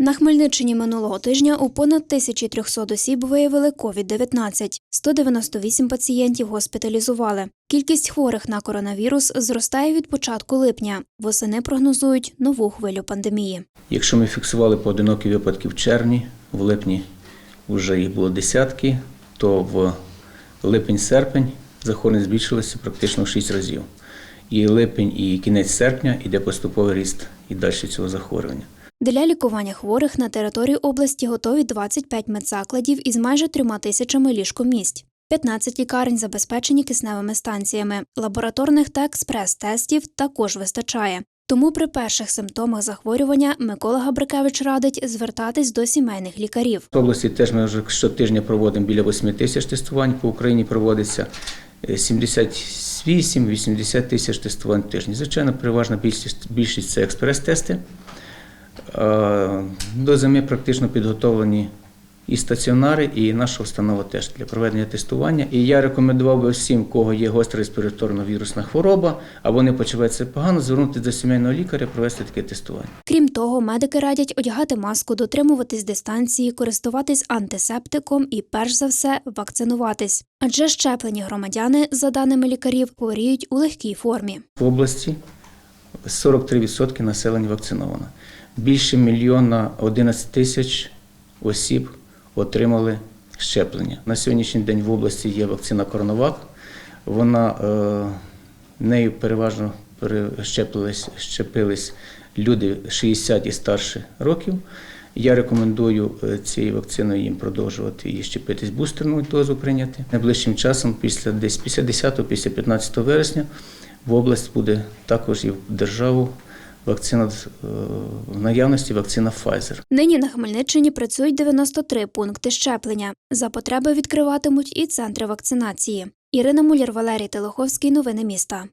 На Хмельниччині минулого тижня у понад 1300 осіб виявили COVID-19. 198 пацієнтів госпіталізували. Кількість хворих на коронавірус зростає від початку липня. Восени прогнозують нову хвилю пандемії. Якщо ми фіксували поодинокі випадки в червні, в липні вже їх було десятки, то в липень-серпень захворювання збільшилося практично в 6 разів. І липень, і кінець серпня йде поступовий ріст і далі цього захворювання. Для лікування хворих на території області готові 25 медзакладів із майже трьома тисячами ліжкомісць. 15 лікарень забезпечені кисневими станціями. Лабораторних та експрес-тестів також вистачає. Тому при перших симптомах захворювання Микола Габрикевич радить звертатись до сімейних лікарів. В області теж ми вже щотижня проводимо біля 8 тисяч тестувань. По Україні проводиться е, 78-80 тисяч тестувань в тиждень. Звичайно, переважна більшість, більшість це експрес-тести. Е, До зими практично підготовлені і стаціонари, і наша установа теж для проведення тестування. І я рекомендував би всім, кого є гостра респіраторна вірусна хвороба, або не почувається погано, звернутися до сімейного лікаря, провести таке тестування. Крім того, медики радять одягати маску, дотримуватись дистанції, користуватись антисептиком і, перш за все, вакцинуватись. Адже щеплені громадяни, за даними лікарів, хворіють у легкій формі. В області 43% населення вакциновано. Більше мільйона 11 тисяч осіб отримали щеплення. На сьогоднішній день в області є вакцина Коронавак. Вона е, нею переважно щепились люди 60 і старше років. Я рекомендую е, цією вакциною їм продовжувати і щепитись бустерну дозу прийняти. Найближчим часом, після десь після 10 після 15 вересня, в область буде також і в державу вакцина е, в наявності вакцина Pfizer. Нині на Хмельниччині працюють 93 пункти щеплення. За потреби відкриватимуть і центри вакцинації. Ірина Муляр, Валерій Телоховський, Новини міста.